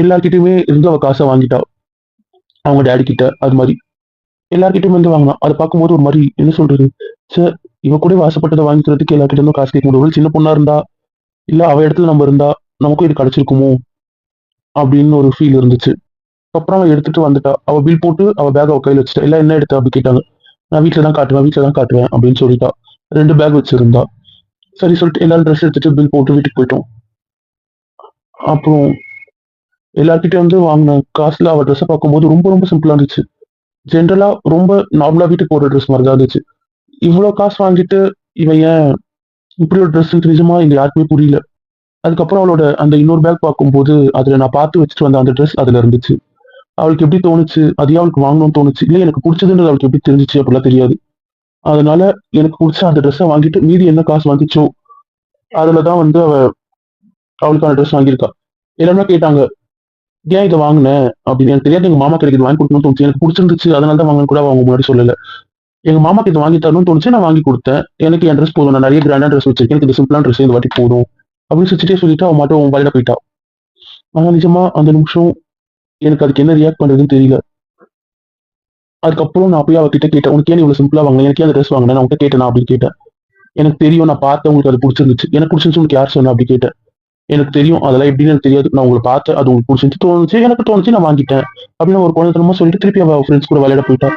[SPEAKER 2] எல்லார்கிட்டயுமே இருந்து அவ காசை வாங்கிட்டா. அவங்க டேடி கிட்ட அது மாதிரி. எல்லார்கிட்டயுமே வந்து வாங்கினா. அதை பார்க்கும்போது ஒரு மாதிரி என்ன சொல்றது? சார் இவ கூட ஆசைப்பட்டதை வாங்கிக்கிறதுக்கு எல்லார்கிட்ட இருந்தும் காசு கேட்க முடியும். சின்ன பொண்ணா இருந்தா இல்ல அவ இடத்துல நம்ம இருந்தா நமக்கும் இது கிடைச்சிருக்குமோ? அப்படின்னு ஒரு ஃபீல் இருந்துச்சு. அப்புறம் அவன் எடுத்துட்டு வந்துட்டா. அவ பில் போட்டு அவ பேக் அவ கையில வச்சுட்டா. எல்லாம் என்ன எடுத்த? அப்படி கேட்டாங்க. நான் வீட்டில தான் காட்டுவேன் வீட்டில தான் காட்டுவேன் அப்படின்னு சொல்லிட்டா. ரெண்டு பேக் வச்சிருந்தா. சரி சொல்லிட்டு எல்லாரும் ட்ரெஸ் எடுத்துட்டு பில் போட்டு வீட்டுக்கு போயிட்டோம். அப்புறம் எல்லார்கிட்ட வந்து வாங்கின காசுல அவள் ட்ரெஸ்ஸை பார்க்கும்போது ரொம்ப ரொம்ப சிம்பிளா இருந்துச்சு. ஜென்ரலா ரொம்ப நார்மலா வீட்டுக்கு போடுற ட்ரெஸ் மாதிரி தான் இருந்துச்சு. இவ்வளோ காசு வாங்கிட்டு இவன் ஏன் இப்படி ஒரு ட்ரெஸ் நிஜமா இங்க யாருக்குமே புரியல. அதுக்கப்புறம் அவளோட அந்த இன்னொரு பேக் பார்க்கும்போது அதுல நான் பார்த்து வச்சுட்டு வந்த அந்த ட்ரெஸ் அதுல இருந்துச்சு. அவளுக்கு எப்படி தோணுச்சு? அதையே அவளுக்கு வாங்கணும்னு தோணுச்சு. இல்லை எனக்கு பிடிச்சதுன்றது அவளுக்கு எப்படி தெரிஞ்சிச்சு அப்படிலாம் தெரியாது. அதனால எனக்கு பிடிச்ச அந்த ட்ரெஸ்ஸை வாங்கிட்டு மீதி என்ன காசு வாங்கிச்சோ? அதுல தான் வந்து அவ அவளுக்கான ட்ரெஸ் வாங்கியிருக்கா. எல்லாருமே கேட்டாங்க ஏன் இதை வாங்கினேன் அப்படின்னு எனக்கு தெரியாது. எங்க மாமா கிடைக்கு இது வாங்கி கொடுக்கணும்னு தோணுச்சு. எனக்கு பிடிச்சிருந்துச்சு. அதனால தான் வாங்கன்னு கூட அவங்க முன்னாடி சொல்லல. எங்க மாமாக்கு இது வாங்கி தரணும்னு தோணுச்சு. நான் வாங்கி கொடுத்தேன். எனக்கு என் ட்ரெஸ் போதும். நான் நிறைய கிராண்டா ட்ரெஸ் வச்சிருக்கேன். எனக்கு இது சிம்பிளான ட்ரெஸ் இந்த வாட்டி போதும். அப்படின்னு சுச்சிட்டே சொல்லிட்டு அவன் மாட்டோம் அவன் வழியில போயிட்டா. ஆனா நிஜமா அந்த நிமிஷம் எனக்கு அதுக்கு என்ன ரியாக்ட் பண்றதுன்னு தெரியல. அதுக்கப்புறம் நான் போய் அவகிட்ட கேட்டேன். உனக்கு ஏன் இவ்வளவு சிம்பிளா வாங்கினேன் எனக்கு ஏன் அந்த ட்ரெஸ் வாங்கினேன். நான் உங்ககிட்ட கேட்டேன்? அப்படின்னு கேட்டேன். எனக்கு தெரியும். நான் பார்த்தேன். உங்களுக்கு அது பிடிச்சிருந்துச்சு. எனக்கு பிடிச்சிருந்துச்சு. உங்களுக்கு யார் சொன்னா? அப்படி கேட்டேன். எனக்கு தெரியும் அதெல்லாம் எப்படின்னு எனக்கு தெரியாது. நான் உங்களை பார்த்தேன் அது உங்களுக்கு பிடிச்சிருந்துச்சு. தோணுச்சு எனக்கு தோணுச்சு நான் வாங்கிட்டேன். அப்படின்னு ஒரு குழந்தைத்தனமா சொல்லிட்டு திருப்பி அவள் ஃப்ரெண்ட்ஸ் கூட விளையாட போயிட்டான்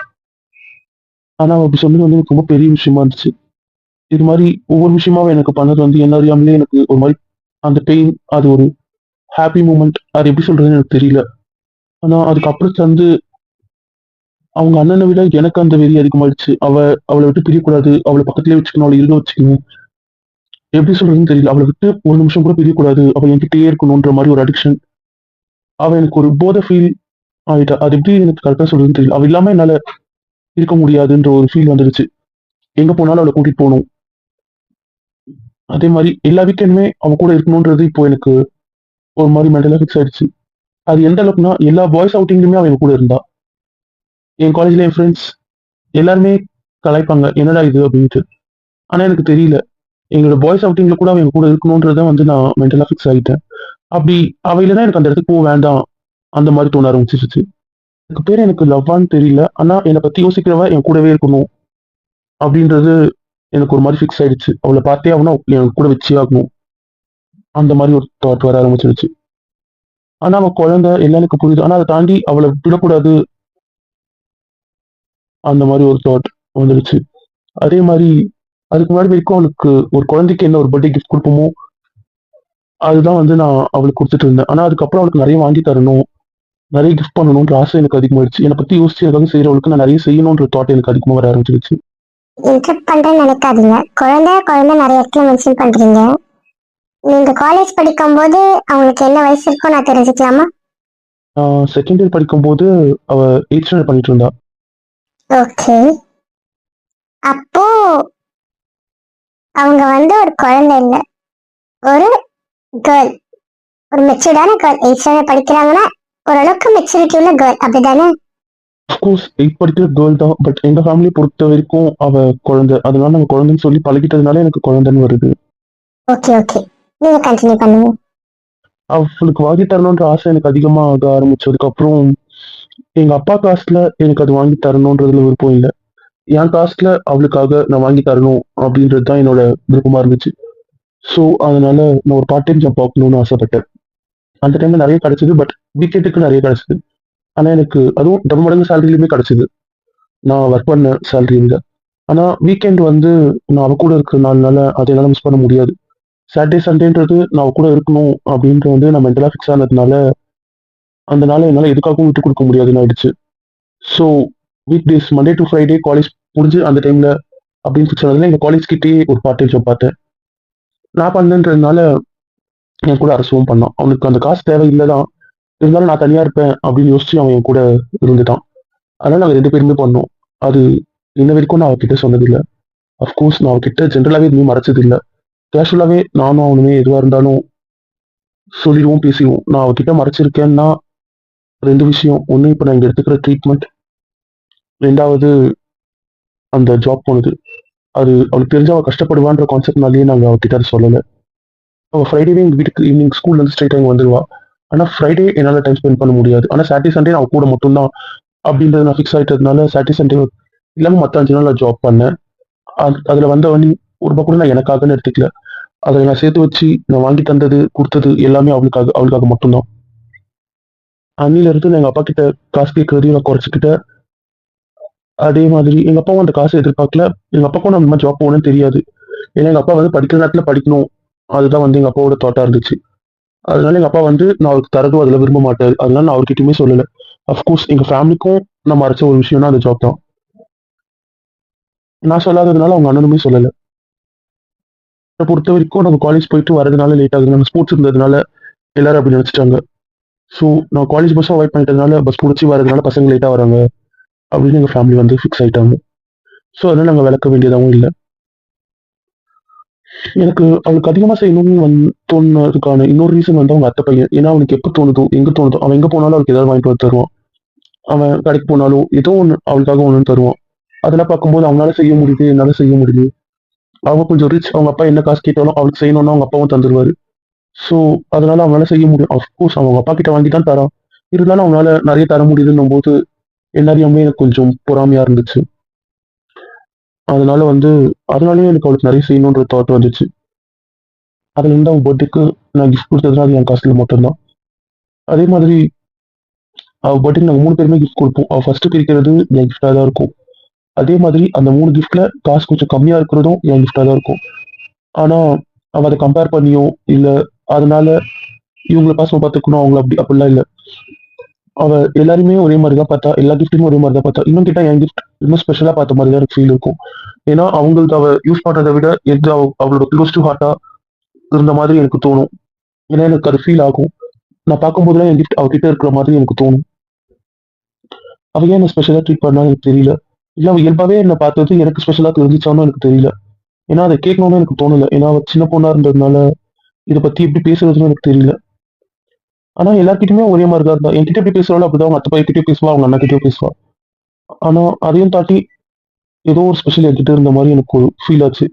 [SPEAKER 2] ஆனா அவ அப்படி சொன்னது வந்து எனக்கு ரொம்ப பெரிய விஷயமா இருந்துச்சு. இது மாதிரி ஒவ்வொரு விஷயமாவும் எனக்கு பண்ணது வந்து என்ன அறியாமலே எனக்கு ஒரு மாதிரி அந்த பெயின் அது ஒரு ஹாப்பி மூமெண்ட் அது எப்படி சொல்றதுன்னு எனக்கு தெரியல. ஆனா அதுக்கப்புறம் தந்து அவங்க அண்ணனை விட எனக்கு அந்த வெறி அதிகமாயிடுச்சு. அவ அவளை விட்டு பிரியக்கூடாது அவளை பக்கத்துலயே வச்சுக்கணும் அவளை இருக்க வச்சுக்கணும். எப்படி சொல்றதுன்னு தெரியல. அவளை விட்டு ஒரு நிமிஷம் கூட பிரியக்கூடாது. அவள் என்கிட்டயே இருக்கணும்ன்ற மாதிரி ஒரு அடிக்ஷன் அவள் எனக்கு ஒரு போதை ஃபீல் ஆயிட்டா. அது எப்படி எனக்கு கரெக்டாக சொல்றதுன்னு தெரியல. அவள் இல்லாமல் என்னால் இருக்க முடியாதுன்ற ஒரு ஃபீல் வந்துடுச்சு. எங்க போனாலும் அவளை கூட்டிட்டு போகணும். அதே மாதிரி எல்லா வீக்கெண்டுமே அவன் கூட இருக்கணும்ன்றது இப்போ எனக்கு ஒரு மாதிரி மெண்டலாக ஃபிக்ஸ் ஆயிடுச்சு. அது எந்த அளவுக்குன்னா எல்லா பாய்ஸ் அவுட்டிங்லையுமே அவன் கூட இருந்தா. என் காலேஜ்ல என் ஃப்ரெண்ட்ஸ் எல்லாருமே கலாய்ப்பாங்க. என்னடா இது அப்படின்ட்டு. ஆனா எனக்கு தெரியல. எங்களோட பாய்ஸ் அவுட்டிங்ல கூட அவன் கூட இருக்கணும்ன்றத வந்து நான் மென்டலாக ஃபிக்ஸ் ஆகிட்டேன் அப்படி அவையில இல்லைன்னா எனக்கு அந்த இடத்துக்கு போக வேண்டாம். அந்த மாதிரி தோண ஆரம்பிச்சிருச்சு. எனக்கு பேர் எனக்கு லவ்வான்னு தெரியல. ஆனால் என்னை பத்தி யோசிக்கிறவ என் கூடவே இருக்கணும். அப்படின்றது எனக்கு ஒரு மாதிரி ஃபிக்ஸ் ஆயிடுச்சு. அவளை பார்த்தே ஆகணும். என் கூட வச்சே ஆகணும். அந்த மாதிரி ஒரு தாட் வர ஆரம்பிச்சிருச்சு. ஆனா அவன் குழந்தை எல்லாம் எனக்கு புரியுது. ஆனா அதை தாண்டி அவளை விடக்கூடாது. அந்த மாதிரி ஒரு தாட் வந்துடுச்சு அதே மாதிரி அதுக்கு முன்னாடி வரைக்கும் அவளுக்கு ஒரு குழந்தைக்கு என்ன ஒரு பர்த்டே கிஃப்ட் கொடுப்போமோ அதுதான் வந்து நான் அவளுக்கு கொடுத்துட்டு இருந்தேன். ஆனா அதுக்கப்புறம் அவளுக்கு நிறைய வாங்கி தரணும் நிறைய கிஃப்ட் பண்ணணுன்ற ஆசை எனக்கு அதிகமாயிடுச்சு. என்னை பத்தி யோசிச்சு ஏதாவது செய்யறவளுக்கு நான் நிறைய செய்யணுன்ற தாட் எனக்கு அதிகமாக வர ஆரம்பிச்சிருச்சு
[SPEAKER 3] இன்டர்ப்ட் பண்றேன்னு நினைக்காதீங்க. குழந்தை குழந்தை நிறைய இடத்துல மென்ஷன் பண்றீங்க. நீங்க காலேஜ் படிக்கும்போது அவங்களுக்கு என்ன வயசு இருக்கோ நான் தெரிஞ்சுக்கலாமா?
[SPEAKER 2] செகண்ட் இயர் படிக்கும்போது அவ எயிட் ஸ்டாண்டர்ட் பண்ணிட்டு இருந்தா.
[SPEAKER 3] ஓகே அப்போ அவங்க வந்து ஒரு குழந்தை இல்லை. ஒரு கேர்ள் ஒரு மெச்சூர்டான கேர்ள் எயிட் ஸ்டாண்டர்ட் படிக்கிறாங்கன்னா ஓரளவுக்கு மெச்சூரிட்டி உள்ள கேர்ள் அப்படிதானே?
[SPEAKER 2] அஃப்கோர்ஸ் எயிட் படிக்கிற கேர்ள் தான். பட் எங்க ஃபேமிலி பொறுத்த வரைக்கும் அவ குழந்தை. அதனால நாங்க குழந்தைன்னு சொல்லி பழகிட்டதுனால எனக்கு குழந்தைன்னு வருது.
[SPEAKER 3] ஓகே ஓகே நீங்க கண்டினியூ பண்ணுங்க.
[SPEAKER 2] அவளுக்கு வாங்கி தரணுன்ற ஆசை எனக்கு அதிகமா ஆக ஆரம்பிச்சதுக்கு அப்புறம் எங்க அப்பா காசுல எனக்கு அது வாங்கி தரணுன்றதுல விருப்பம் இல்லை. என் காசுல அவளுக்காக நான் வாங்கி தரணும் அப்படின்றது தான் என்னோட விருப்பமா இருந்துச்சு. ஸோ அதனால நான் ஒரு பார்ட் டைம் ஜாப் பார்க்கணும்னு ஆசைப்பட்டேன். அந்த டைம்ல நிறைய கிடைச்சது பட் வீக்கெண்டுக்கு நிறைய கிடைச்சது. ஆனா எனக்கு அதுவும் டபுள் மடங்கு சேலரியிலுமே கிடைச்சது. நான் ஒர்க் பண்ண சேலரியில ஆனா வீக்கெண்ட் வந்து நான் அவ கூட இருக்கிறனால அதை என்னால் மிஸ் பண்ண முடியாது. சாட்டர்டே சண்டேன்றது நான் அவ கூட இருக்கணும் அப்படின்ற வந்து நான் மென்டலாக ஃபிக்ஸ் ஆனதுனால அந்த நாளை என்னால் எதுக்காகவும் விட்டு கொடுக்க முடியாதுன்னு ஆயிடுச்சு. So week days Monday to Friday college முடிஞ்சு அந்த டைம்ல அப்படின்னு ஃபிக்ஸ் ஆனதுல எங்கள் காலேஜ் கிட்டே ஒரு பார்ட் டைம் ஜாப் பார்த்தேன். நான் பண்ணன்றதுனால என் கூட அரசுவும் பண்ணான். அவனுக்கு அந்த காசு தேவை இல்லை தான் இருந்தாலும் நான் தனியா இருப்பேன் அப்படின்னு யோசிச்சு அவன் என் கூட இருந்துட்டான். அதனால நாங்கள் ரெண்டு பேருமே பண்ணோம். அது இன்ன வரைக்கும் நான் அவகிட்ட சொன்னதில்லை. அஃப்கோர்ஸ் நான் அவகிட்ட ஜென்ரலாகவே எதுவுமே மறைச்சது இல்லை கேஷுவலாகவே நானும் அவனுமே எதுவாக இருந்தாலும் சொல்லிடுவோம் பேசிடுவோம். நான் அவகிட்ட மறைச்சிருக்கேன்னா ரெண்டு விஷயம். ஒன்று இப்போ நான் இங்கே எடுத்துக்கிற ட்ரீட்மெண்ட் ரெண்டாவது அந்த ஜாப் போனது. அது அவளுக்கு தெரிஞ்சு அவள் கஷ்டப்படுவான்ற கான்செப்ட்னாலேயே நாங்கள் அவகிட்ட அதை சொல்லலை. அவள் ஃப்ரைடேவே எங்கள் வீட்டுக்கு ஈவினிங் ஸ்கூல்லேருந்து ஸ்ட்ரைட்டாக இங்கே வந்துடுவா ஆனால் ஃப்ரைடே என்னால் டைம் ஸ்பெண்ட் பண்ண முடியாது. ஆனால் சாட்டர்டே சண்டே நான் கூட மட்டும்தான் அப்படின்றது நான் ஃபிக்ஸ் ஆகிட்டதுனால சாட்டர்டே சண்டே இல்லாமல் மற்ற அஞ்சு நாள் நான் ஜாப் பண்ணேன். அது அதில் வந்த வண்டி ஒரு ரூபா கூட நான் எனக்காகன்னு எடுத்துக்கல. அதில் நான் சேர்த்து வச்சு நான் வாங்கி தந்தது கொடுத்தது எல்லாமே அவளுக்காக அவளுக்காக மட்டும்தான். அன்னில நான் எங்கள் அப்பா கிட்ட காசு கேட்கறதையும் நான் குறைச்சிக்கிட்டேன். அதே மாதிரி எங்கள் அப்பாவும் அந்த காசை எதிர்பார்க்கல. எங்கள் அப்பாவுக்கும் நான் இந்த மாதிரி ஜாப் போகணும்னு தெரியாது. ஏன்னா எங்கள் அப்பா வந்து படிக்கிற நேரத்தில் படிக்கணும். அதுதான் வந்து எங்கள் அப்பாவோட தாட்டாக இருந்துச்சு. அதனால எங்கள் அப்பா வந்து நான் அவருக்கு தரதும் அதில் விரும்ப மாட்டார். அதனால நான் அவர்கிட்டயுமே சொல்லலை. அஃப்கோர்ஸ் எங்கள் ஃபேமிலிக்கும் நான் மறைச்ச ஒரு விஷயம்னா அந்த ஜாப் தான். நான் சொல்லாததுனால அவங்க அண்ணனுமே சொல்லலை. என்னை பொறுத்த வரைக்கும் நம்ம காலேஜ் போயிட்டு வரதுனால லேட் ஆகுது. நம்ம ஸ்போர்ட்ஸ் இருந்ததுனால எல்லாரும் அப்படி நினச்சிட்டாங்க. ஸோ நான் காலேஜ் பஸ்ஸும் அவாய்ட் பண்ணிட்டதுனால பஸ் பிடிச்சி வரதுனால பசங்க லேட்டாக வராங்க. அப்படின்னு எங்கள் ஃபேமிலி வந்து ஃபிக்ஸ் ஆகிட்டாங்க ஸோ அதனால நாங்கள் விளக்க வேண்டியதாகவும் இல்லை. எனக்கு அவளுக்கு அதிகமாக செய்யணும்னு வந் தோணுனதுக்கான இன்னொரு ரீசன் வந்து அவங்க அத்தை பையன். ஏன்னா அவனுக்கு எப்போ தோணுதோ எங்கே தோணுதோ அவன் எங்கே போனாலும் அவளுக்கு ஏதாவது வாங்கிட்டு வந்து தருவான். அவன் கடைக்கு போனாலும் ஏதோ ஒன்று அவளுக்காக ஒன்று தருவான். அதெல்லாம் பார்க்கும்போது அவனால செய்ய முடியுது என்னால் செய்ய முடியுது. அவன் கொஞ்சம் ரிச் அவங்க அப்பா என்ன காசு கேட்டாலும் அவளுக்கு செய்யணும்னா அவங்க அப்பாவும் தந்துடுவாரு ஸோ அதனால அவனால செய்ய முடியும். அஃப்கோர்ஸ் அவங்க அப்பா கிட்ட வாங்கி தான் தரான். இருந்தாலும் அவனால நிறைய தர முடியுதுன்னும் போது எல்லாரையுமே எனக்கு கொஞ்சம் பொறாமையா இருந்துச்சு. அதனால வந்து அதனாலயே எனக்கு அவளுக்கு நிறைய செய்யணுன்ற தாட் வந்துச்சு. அதுல இருந்து அவன் பர்த்டேக்கு நான் கிஃப்ட் கொடுத்ததுனா அது என் காசுல மட்டும்தான். அதே மாதிரி அவள் பர்த்டேக்கு நாங்கள் மூணு பேருமே கிஃப்ட் கொடுப்போம். அவள் ஃபர்ஸ்ட் பிரிக்கிறது என் கிஃப்டாக தான் இருக்கும். அதே மாதிரி அந்த மூணு கிஃப்ட்ல காசு கொஞ்சம் கம்மியா இருக்கிறதும் என் கிஃப்டாக தான் இருக்கும். ஆனா அவள் அதை கம்பேர் பண்ணியோ இல்லை அதனால இவங்களை பாசமாக பார்த்துக்கணும் அவங்கள அப்படி அப்படிலாம் இல்லை. அவ எல்லாருமே ஒரே மாதிரி தான் பார்த்தா எல்லா கிஃப்ட்டுமே ஒரே மாதிரி தான் பார்த்தா. இன்னும் கிட்ட என் கிஃப்ட் இன்னும் ஸ்பெஷலா பார்த்த மாதிரி தான் எனக்கு ஃபீல் இருக்கும். ஏன்னா அவங்களுக்கு அவ யூஸ் பண்றதை விட எது அவ அவளோட க்ளோஸ் டு ஹார்ட்டா இருந்த மாதிரி எனக்கு தோணும். ஏன்னா எனக்கு அது ஃபீல் ஆகும். நான் பார்க்கும்போதுலாம் என் கிஃப்ட் அவகிட்ட இருக்கிற மாதிரி எனக்கு தோணும். அவ ஏன் என்ன ஸ்பெஷலா ட்ரீட் பண்ணா எனக்கு தெரியல. இல்ல அவ இயல்பாவே என்ன பார்த்தது எனக்கு ஸ்பெஷலா தெரிஞ்சிச்சானோ எனக்கு தெரியல. ஏன்னா அதை கேட்கணும்னு எனக்கு தோணல. ஏன்னா அவ சின்ன பொண்ணா இருந்ததுனால இதை பத்தி எப்படி பேசுறதுன்னு எனக்கு தெரியல. ஆனா எல்லார்கிட்டயுமே ஒரே மாதிரி தான் இருந்தா. என்கிட்ட எப்படி பேசுறாலும் அப்படிதான் அவங்க அத்தை கிட்டே பேசுவா அவங்க அண்ணா கிட்டே பேசுவா. ஆனா அதையும் தாட்டி ஏதோ ஒரு ஸ்பெஷல் என்கிட்ட இருந்த மாதிரி எனக்கு ஒரு ஃபீல் ஆச்சு.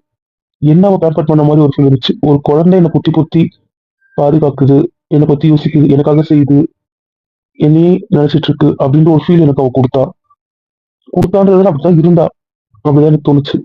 [SPEAKER 2] என்ன அவ பேம்பர் பண்ண மாதிரி ஒரு ஃபீல் இருந்துச்சு. ஒரு குழந்தை என்னை குத்தி குத்தி பாதுகாக்குது என்னை பத்தி யோசிக்குது எனக்காக செய்யுது என்னையே நினைச்சிட்டு இருக்கு அப்படின்ற ஒரு ஃபீல் எனக்கு அவ கொடுத்தா. கொடுத்தான்றது அப்படிதான் இருந்தா. அப்படிதான் எனக்கு தோணுச்சு.